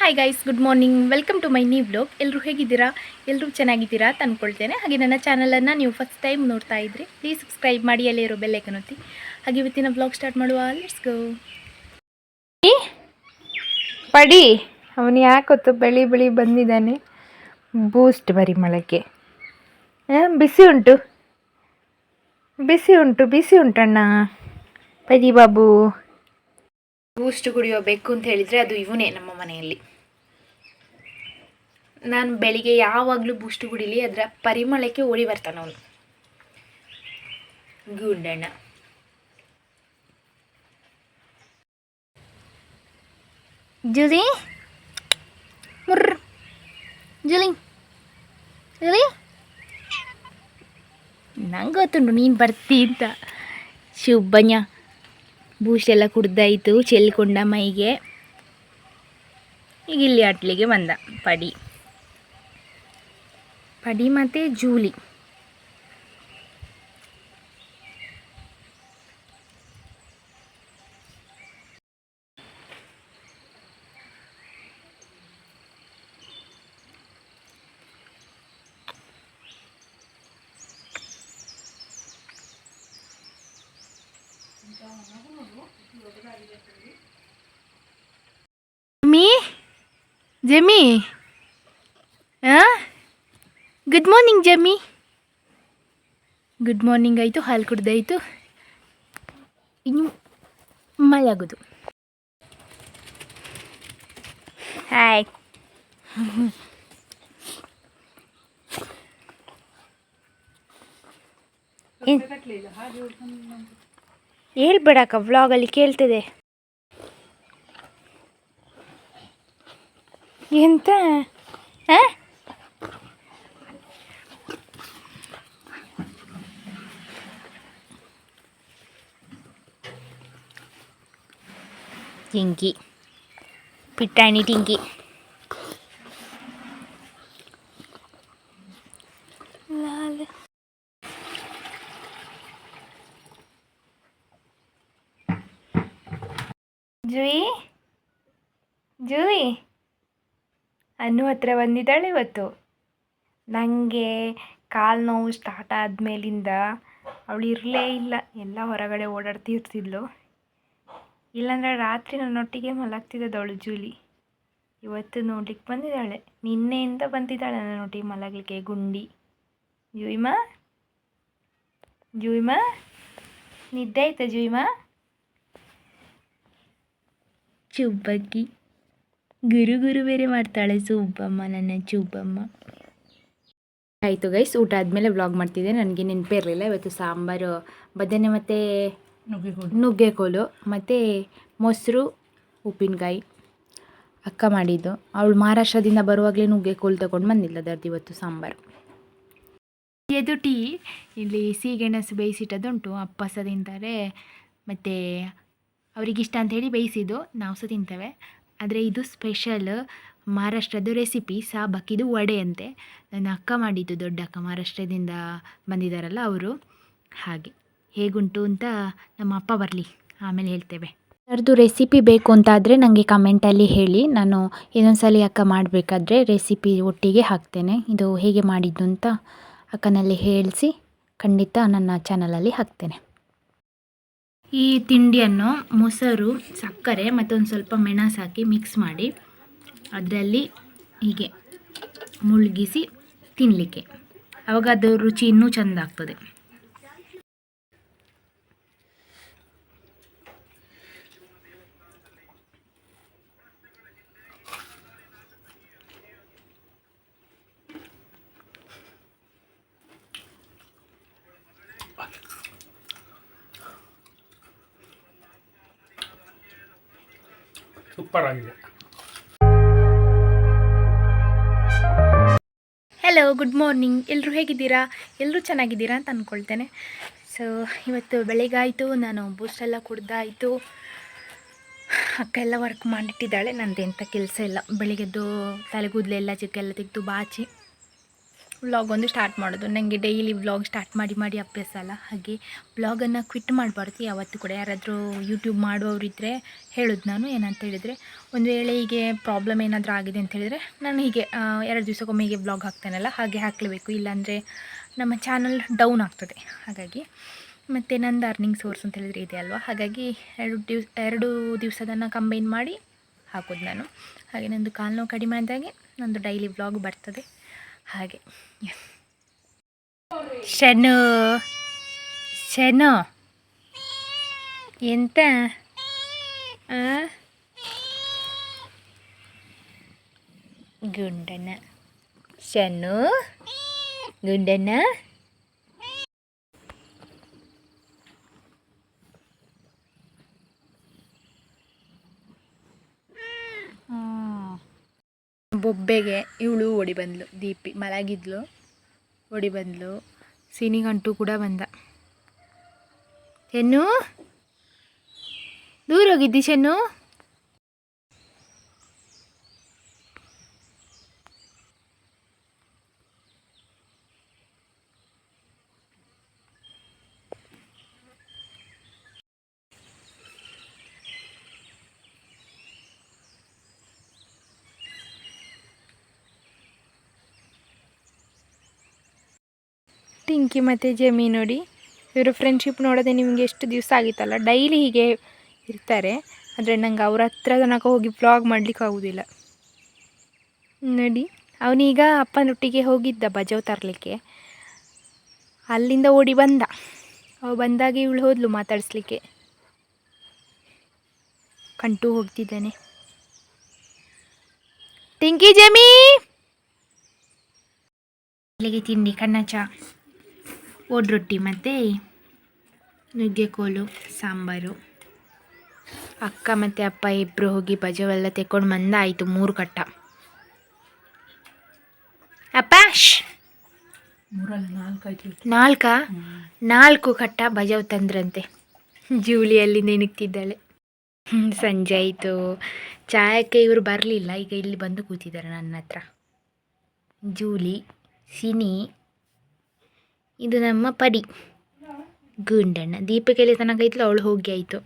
Hi guys good morning welcome to my new blog ಎಲ್ಲರೂ ಹೇಗಿದ್ದೀರಾ? ಎಲ್ಲರೂ ಚೆನ್ನಾಗಿದ್ದೀರಾ ಅಂತ ಅಂದ್ಕೊಳ್ತೇನೆ ಹಾಗೆ ನನ್ನ ಚಾನಲನ್ನು ನೀವು ಫಸ್ಟ್ ಟೈಮ್ ನೋಡ್ತಾ ಇದ್ರಿ ಪ್ಲೀಸ್ ಸಬ್ಸ್ಕ್ರೈಬ್ ಮಾಡಿ ಅಲ್ಲೇ ಇರೋ ಬೆಲ್ಲೈಕನ್ ಒತ್ತಿ. ಹಾಗೆ ಇವತ್ತಿನ ಬ್ಲಾಗ್ ಸ್ಟಾರ್ಟ್ ಮಾಡುವ. ಲೆಟ್ಸ್ ಗೋ ಪಡಿ. ಅವನು ಯಾಕೊತ್ತು ಬೆಳಿ ಬೆಳಿ ಬಂದಿದ್ದಾನೆ. ಬೂಸ್ಟ್ ಬರಿ ಮೊಳಕೆ ಆ, ಬಿಸಿ ಉಂಟು. ಬಿಸಿ ಉಂಟು ಬಿಸಿ ಉಂಟಣ್ಣ. ಪದಿ ಬಾಬು. ಬೂಸ್ಟ್ ಕುಡಿಯೋ ಬೇಕು ಅಂತ ಹೇಳಿದರೆ ಅದು ಇವನೇ ನಮ್ಮ ಮನೆಯಲ್ಲಿ. ನಾನು ಬೆಳಿಗ್ಗೆ ಯಾವಾಗಲೂ ಬೂಸ್ಟ್ ಕುಡಿಲಿ, ಅದರ ಪರಿಮಳಕ್ಕೆ ಓಡಿ ಬರ್ತಾನೆ ಅವನು. ಗುಂಡಣ್ಣ ಜುಲಿ? ಮುರ್ರ್. ಜುಲಿ. ಜುಲಿ? ನಂಗೆ ಗೊತ್ತುಂಟು ನೀನು ಬರ್ತೀ ಅಂತ. ಶುಭನ್ಯ. ಬೂಸ್ಟ್ ಎಲ್ಲ ಕುಡ್ದಾಯಿತು ಚೆಲ್ಕೊಂಡ ಮೈಗೆ. ಈಗ ಇಲ್ಲಿ ಅಟ್ಲಿಗೆ ಬಂದ ಪಡಿ. ಪಡಿ ಮತ್ತು ಜೂಲಿ. ಜಮಿ ಜಮಿ ಗುಡ್ ಮಾರ್ನಿಂಗ್ ಜಮಿ ಗುಡ್ ಮಾರ್ನಿಂಗ್ ಆಯಿತು ಹಾಲು ಕುಡ್ದಾಯಿತು ಇನ್ನು ಮಳೆಯಾಗೋದು ಹಾಯ್ ಹೇಳ್ಬೇಡಕ್ಕ ವ್ಲಾಗಲ್ಲಿ ಕೇಳ್ತದೆ ಎಂತ ಆ? ಟಿಂಕಿ ಪಿಟ್ಟಾಣಿ ಟಿಂಕಿ ಜುಯಿ? ಜೂಯಿ? ಅನ್ನು ಹತ್ರ ಬಂದಿದ್ದಾಳೆ ಇವತ್ತು. ನನಗೆ ಕಾಲು ನೋವು ಸ್ಟಾರ್ಟ್ ಆದಮೇಲಿಂದ ಅವಳು ಇರಲೇ ಇಲ್ಲ. ಎಲ್ಲ ಹೊರಗಡೆ ಓಡಾಡ್ತಿರ್ತಿದ್ಲು ಇಲ್ಲಾಂದರೆ ರಾತ್ರಿ ನನ್ನೊಟ್ಟಿಗೆ ಮಲಗ್ತಿದ್ದವಳು ಅವಳು ಜೂಲಿ. ಇವತ್ತು ನೋಡ್ಲಿಕ್ಕೆ ಬಂದಿದ್ದಾಳೆ. ನಿನ್ನೆಯಿಂದ ಬಂದಿದ್ದಾಳೆ ನನ್ನೊಟ್ಟಿಗೆ ಮಲಗಲಿಕ್ಕೆ ಗುಂಡಿ. ಜೂಯಿಮಾ? ಜೂಯಿಮಾ? ನಿದ್ದೆ ಆಯ್ತಾ ಜೂಯಿಮಾ? ಚುಬ್ಬಕ್ಕಿ. ಗುರು ಗುರು ಬೇರೆ ಮಾಡ್ತಾಳೆ ಸುಬ್ಬಮ್ಮ ನನ್ನ ಚುಬ್ಬಮ್ಮ. ಆಯಿತು ಗೈಸ್ ಊಟ ಆದಮೇಲೆ ವ್ಲಾಗ್ ಮಾಡ್ತಿದ್ದೆ. ನನಗೆ ನೆನಪೇ ಇರಲಿಲ್ಲ ಇವತ್ತು ಸಾಂಬಾರು ಬದನೆ ಮತ್ತು ನುಗ್ಗೆಕೋಲು. ಮತ್ತು ಮೊಸರು ಉಪ್ಪಿನಕಾಯಿ ಅಕ್ಕ ಮಾಡಿದ್ದು. ಅವಳು ಮಹಾರಾಷ್ಟ್ರದಿಂದ ಬರುವಾಗಲೇ ನುಗ್ಗೆಕೋಲು ತಗೊಂಡು ಬಂದಿಲ್ಲ ಅದರದ್ದು ಇವತ್ತು ಸಾಂಬಾರು. ಎದು ಟೀ. ಇಲ್ಲಿ ಸಿಹಿಗೆಣಸು ಬೇಯಿಸಿಟ್ಟದುಂಟು ಅಪ್ಪ ಸಹ ತಿಂತಾರೆ. ಮತ್ತು ಅವರಿಗಿಷ್ಟ ಅಂತ ಹೇಳಿ ಬೇಯಿಸಿದ್ದು ನಾವು ಸಹ ತಿಂತೇವೆ. ಆದರೆ ಇದು ಸ್ಪೆಷಲ್ ಮಹಾರಾಷ್ಟ್ರದ್ದು ರೆಸಿಪಿ ಸಾಬಕ್ಕಿದು ವಡೆ ಅಂತೆ ನನ್ನ ಅಕ್ಕ ಮಾಡಿದ್ದು ದೊಡ್ಡ ಅಕ್ಕ ಮಹಾರಾಷ್ಟ್ರದಿಂದ ಬಂದಿದ್ದಾರಲ್ಲ ಅವರು. ಹಾಗೆ ಹೇಗುಂಟು ಅಂತ ನಮ್ಮ ಅಪ್ಪ ಬರಲಿ, ಆಮೇಲೆ ಹೇಳ್ತೇವೆ. ಅದರದ್ದು ರೆಸಿಪಿ ಬೇಕು ಅಂತಾದರೆ ನನಗೆ ಕಮೆಂಟಲ್ಲಿ ಹೇಳಿ. ನಾನು ಇನ್ನೊಂದ್ಸಲಿ ಅಕ್ಕ ಮಾಡಬೇಕಾದ್ರೆ ರೆಸಿಪಿ ಒಟ್ಟಿಗೆ ಹಾಕ್ತೇನೆ. ಇದು ಹೇಗೆ ಮಾಡಿದ್ದು ಅಂತ ಅಕ್ಕನಲ್ಲಿ ಹೇಳಿಸಿ ಖಂಡಿತ ನನ್ನ ಚಾನಲಲ್ಲಿ ಹಾಕ್ತೇನೆ. ಈ ತಿಂಡಿಯನ್ನು ಮೊಸರು, ಸಕ್ಕರೆ ಮತ್ತೊಂದು ಸ್ವಲ್ಪ ಮೆಣಸು ಹಾಕಿ ಮಿಕ್ಸ್ ಮಾಡಿ ಅದರಲ್ಲಿ ಹೀಗೆ ಮುಳುಗಿಸಿ ತಿನ್ನಲಿಕ್ಕೆ ಆವಾಗ ಅದು ರುಚಿ ಇನ್ನೂ ಚೆಂದ ಆಗ್ತದೆ. ಸೂಪರ್ ಆಗಿದೆ ಹಲೋ ಗುಡ್ ಮಾರ್ನಿಂಗ್ ಎಲ್ಲರೂ ಹೇಗಿದ್ದೀರಾ? ಎಲ್ಲರೂ ಚೆನ್ನಾಗಿದ್ದೀರಾ ಅಂತ ಅಂದ್ಕೊಳ್ತೇನೆ ಸೊ ಇವತ್ತು ಬೆಳಿಗ್ಗಾಯಿತು, ನಾನು ಬೂಸ್ಟ್ ಎಲ್ಲ ಕುಡ್ದಾಯಿತು. ಅಕ್ಕ ಎಲ್ಲ ವರ್ಕ್ ಮಾಡಿಟ್ಟಿದ್ದಾಳೆ ನಂದು ಎಂಥ ಕೆಲಸ ಇಲ್ಲ. ಬೆಳಿಗ್ಗೆದ್ದು ತಲೆಗೂದಲೆಲ್ಲ ಚಿಕ್ಕೆಲ್ಲ ತೆಗೆದು ಬಾಚಿ. ವ್ಲಾಗ್ ಒಂದು ಸ್ಟಾರ್ಟ್ ಮಾಡೋದು. ನನಗೆ ಡೈಲಿ ವ್ಲಾಗ್ ಸ್ಟಾರ್ಟ್ ಮಾಡಿ ಮಾಡಿ ಅಭ್ಯಾಸ ಅಲ್ಲ. ಹಾಗೆ ವ್ಲಾಗನ್ನು ಕ್ವಿಟ್ ಮಾಡಬಾರ್ದು ಯಾವತ್ತು ಕೂಡ. ಯಾರಾದರೂ ಯೂಟ್ಯೂಬ್ ಮಾಡುವವರಿದ್ದರೆ ಹೇಳೋದು ನಾನು. ಏನಂತ ಹೇಳಿದರೆ, ಒಂದು ವೇಳೆ ಹೀಗೆ ಪ್ರಾಬ್ಲಮ್ ಏನಾದರೂ ಆಗಿದೆ ಅಂತ ಹೇಳಿದರೆ, ನಾನು ಹೀಗೆ ಎರಡು ದಿವಸಕ್ಕೊಮ್ಮೆ ಹೀಗೆ ವ್ಲಾಗ್ ಹಾಕ್ತೇನಲ್ಲ, ಹಾಗೆ ಹಾಕಲೇಬೇಕು. ಇಲ್ಲಾಂದರೆ ನಮ್ಮ ಚಾನಲ್ ಡೌನ್ ಆಗ್ತದೆ. ಹಾಗಾಗಿ ಮತ್ತು ನಂದು ಅರ್ನಿಂಗ್ ಸೋರ್ಸ್ ಅಂತ ಹೇಳಿದರೆ ಇದೆ ಅಲ್ವಾ? ಹಾಗಾಗಿ ಎರಡು ದಿವ್ಸ, ಎರಡು ದಿವಸದನ್ನು ಕಂಬೈನ್ ಮಾಡಿ ಹಾಕೋದು ನಾನು. ಹಾಗೆ ನಂದು ಕಾಲು ನೋವು ಕಡಿಮೆ ಆದಾಗೆ ನಂದು ಡೈಲಿ ವ್ಲಾಗ್ ಬರ್ತದೆ. ಹಾಗೆ. ಶನು ಶನು ಎಂತ ಆ? ಗುಂಡನ ಶನು ಗುಂಡನ ಬೊಬ್ಬೆಗೆ ಇವಳು ಓಡಿ ಬಂದ್ಲು. ದೀಪಿ ಮಲಗಿದ್ಲು, ಓಡಿ ಬಂದ್ಲು. ಸಿನಿಗಂಟು ಕೂಡ ಬಂದ. ಹೆಣ್ಣು ದೂರ ಹೋಗಿದ್ದಿ ಚೆನ್ನು? ಟಿಂಕಿ ಮತ್ತು ಜಮಿ ನೋಡಿ. ಇವರು ಫ್ರೆಂಡ್ಶಿಪ್ ನೋಡೋದೇ ನಿಮಗೆ ಎಷ್ಟು ದಿವಸ ಆಗಿತ್ತಲ್ಲ? ಡೈಲಿ ಹೀಗೆ ಇರ್ತಾರೆ. ಆದರೆ ನಂಗೆ ಅವ್ರ ಹತ್ರ ತನಕ ಹೋಗಿ ವ್ಲಾಗ್ ಮಾಡಲಿಕ್ಕೆ ಆಗೋದಿಲ್ಲ. ನೋಡಿ, ಅವನೀಗ ಅಪ್ಪನೊಟ್ಟಿಗೆ ಹೋಗಿದ್ದ ಬಜಾವ್ ತರಲಿಕ್ಕೆ. ಅಲ್ಲಿಂದ ಓಡಿ ಬಂದ. ಅವ ಬಂದಾಗ ಇವಳು ಹೋದ್ಲು ಮಾತಾಡಿಸ್ಲಿಕ್ಕೆ. ಕಂಟು ಹೋಗ್ತಿದ್ದಾನೆ. ಟಿಂಕಿ ಜಮೀ! ಅಲ್ಲಿಗೆ ತಿಂಡಿ ಕಣ್ಣಚ ಓಡ್ ರೊಟ್ಟಿ ಮತ್ತು ನುಗ್ಗೆಕೋಲು ಸಾಂಬಾರು. ಅಕ್ಕ ಮತ್ತು ಅಪ್ಪ ಇಬ್ಬರು ಹೋಗಿ ಬಜವೆಲ್ಲ ತೆಕ್ಕೊಂಡು ಬಂದ ಆಯಿತು ಮೂರು ಕಟ್ಟ. ಅಪ್ಪ ನಾಲ್ಕ ನಾಲ್ಕಾ? ನಾಲ್ಕು ಕಟ್ಟ ಬಜಾವ್ ತಂದ್ರಂತೆ. ಜೂಲಿಯಲ್ಲಿ ನೆನಕ್ತಿದ್ದಾಳೆ ಸಂಜೆ ಆಯಿತು. ಚಾಯಕ್ಕೆ ಇವರು ಬರಲಿಲ್ಲ. ಈಗ ಇಲ್ಲಿ ಬಂದು ಕೂತಿದ್ದಾರೆ ನನ್ನ ಹತ್ರ. ಜೂಲಿ ಸಿನಿ ಇದು ನಮ್ಮ ಪಡಿ. ಗುಂಡಣ್ಣ. ದೀಪಕ್ಕೆಲ್ಲಿ ತನಕ ಇದ್ಲು ಅವಳು ಹೋಗಿ ಆಯಿತು.